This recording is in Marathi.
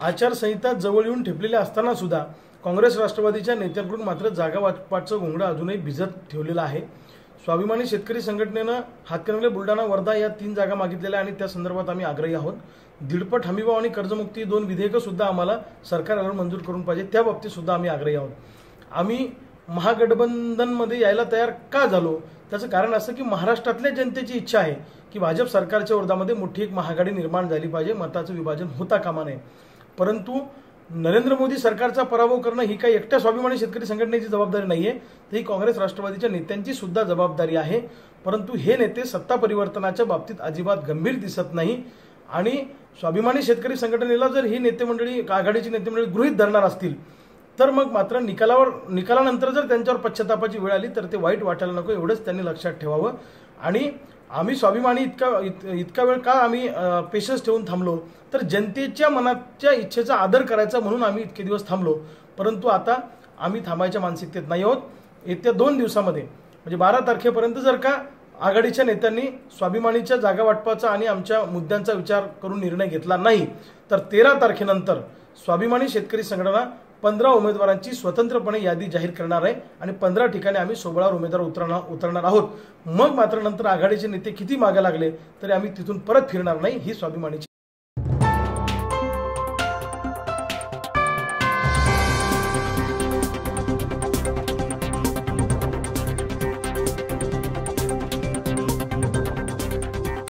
आचारसंहिता जवळ येऊन ठेपलेल्या असताना सुद्धा काँग्रेस राष्ट्रवादीच्या नेत्यांकडून मात्र जागा वाटपाचं घोंगडं अजूनही भिजत ठेवलेलं आहे. स्वाभिमानी शेतकरी संघटनेनं हातकणंगले बुलढाणा वर्धा या तीन जागा मागितलेल्या आणि त्या संदर्भात आम्ही आग्रही आहोत. दीडपट हमीभाव आणि कर्जमुक्ती दोन विधेयकं सुद्धा आम्हाला सरकारला मंजूर करून पाहिजे त्या बाबतीत सुद्धा आम्ही आग्रही आहोत. आम्ही महागठबंधनमध्ये यायला तयार का झालो? त्याचं कारण असं की महाराष्ट्रातल्या जनतेची इच्छा आहे की भाजप सरकारच्या विरोधामध्ये मोठी एक महाआघाडी निर्माण झाली पाहिजे मताचं विभाजन होता कामा नये. परंतु नरेंद्र मोदी सरकारचा पराभव करणं ही काही एकट्या स्वाभिमानी शेतकरी संघटनेची जबाबदारी नाहीये. तर ही काँग्रेस राष्ट्रवादीच्या नेत्यांची सुद्धा जबाबदारी आहे. परंतु हे नेते सत्ता परिवर्तनाच्या बाबतीत अजिबात गंभीर दिसत नाही. आणि स्वाभिमानी शेतकरी संघटनेला जर ही नेते मंडळी आघाडीची नेते मंडळी गृहीत धरणार असतील तर मग मात्र निकालावर निकालानंतर जर त्यांच्यावर पश्चातापाची वेळ आली तर ते वाईट वाटायला नको. एवढंच त्यांनी लक्षात ठेवावं. आणि आम्ही स्वाभिमानी इतका इत, इतका वेळ का आम्ही पेशन्स ठेवून थांबलो? तर जनतेच्या मनाच्या इच्छेचा आदर करायचा म्हणून आम्ही इतके दिवस थांबलो. परंतु आता आम्ही थांबायच्या मानसिकतेत नाही आहोत. येत्या दोन दिवसामध्ये म्हणजे बारा तारखेपर्यंत जर का आघाडीच्या नेत्यांनी स्वाभिमानीच्या जागा वाटपाचा आणि आमच्या मुद्द्यांचा विचार करून निर्णय घेतला नाही तर तेरा तारखेनंतर स्वाभिमानी शेतकरी संघटना पंधरा उमेदवारांची स्वतंत्रपणे यादी जाहीर करणार आहे आणि पंधरा ठिकाणी आम्ही सोबळावर उमेदवार उतरणार उतरणार आहोत. मग मात्र नंतर आघाडीचे नेते किती मागे लागले तरी आम्ही तिथून परत फिरणार नाही ही स्वाभिमानीची